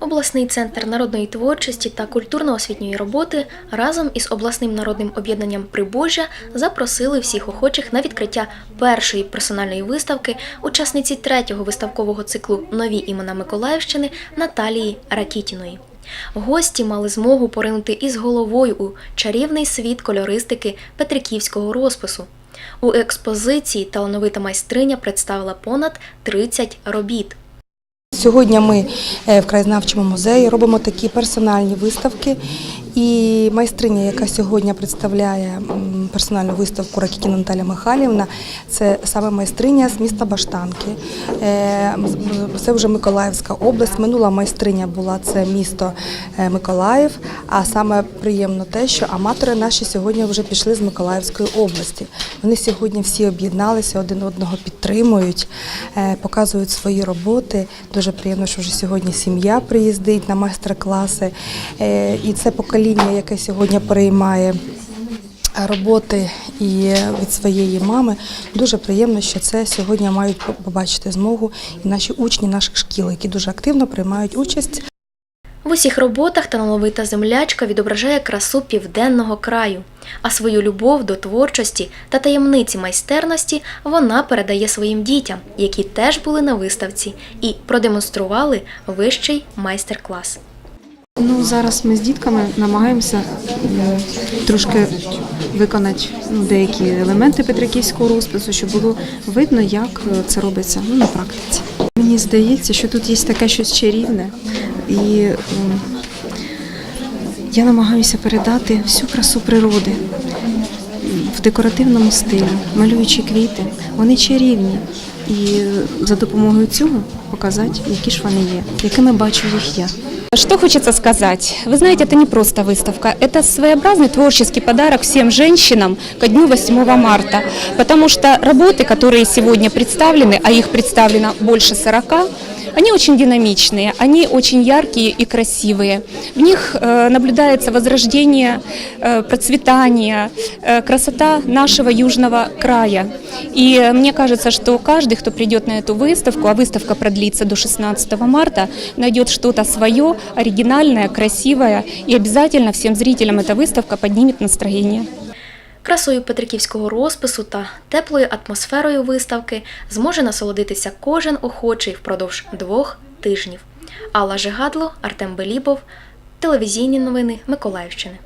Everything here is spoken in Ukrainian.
Обласний центр народної творчості та культурно-освітньої роботи разом із обласним народним об'єднанням Прибожжя запросили всіх охочих на відкриття першої персональної виставки учасниці третього виставкового циклу Нові імена Миколаївщини Наталії Ракітіної. Гості мали змогу поринути із головою у чарівний світ кольористики петриківського розпису. У експозиції талановита майстриня представила понад 30 робіт. Сьогодні ми е, в краєзнавчому музеї робимо такі персональні виставки. І майстриня, яка сьогодні представляє персональну виставку Ракітіна Наталя Михайлівна, це саме майстриня з міста Баштанки. Е, Це вже Миколаївська область. Минула майстриня була це місто е, Миколаїв. А саме приємно те, що аматори наші сьогодні вже пішли з Миколаївської області. Вони сьогодні всі об'єдналися, один одного підтримують, е, показують свої роботи. Дуже приємно, що вже сьогодні сім'я приїздить на майстер-класи. І це покоління, яке сьогодні переймає роботи і від своєї мами. Дуже приємно, що це сьогодні мають побачити змогу і наші учні наших шкіл, які дуже активно приймають участь. В усіх роботах талановита землячка відображає красу південного краю, а свою любов до творчості та таємниці майстерності вона передає своїм дітям, які теж були на виставці і продемонстрували вищий майстер-клас. Ну, зараз ми з дітками намагаємося трошки виконати ну, деякі елементи Петриківського розпису, щоб було видно, як е, це робиться ну, на практиці. Мені здається, що тут є таке щось чарівне, і я намагаюся передати всю красу природи в декоративному стилі, малюючи квіти. Вони чарівні І за допомогою цього показати, які ж вони є, якими бачу їх я. Что хочется сказать? Вы знаете, это не просто выставка, это своеобразный творческий подарок всем женщинам ко дню 8 марта, потому что работы, которые сегодня представлены, а их представлено больше 40, они очень динамичные, они очень яркие и красивые. В них э, наблюдается возрождение, э, процветание, э, красота нашего южного края. И э, мне кажется, что каждый, кто придет на эту выставку, а выставка продлится до 16 марта, найдет что-то свое, оригинальное, красивое, и обязательно всем зрителям эта выставка поднимет настроение. Красою петриківського розпису та теплою атмосферою виставки зможе насолодитися кожен охочий впродовж двох тижнів. Алла Жигадло, Артем Белібов, телевізійні новини Миколаївщини.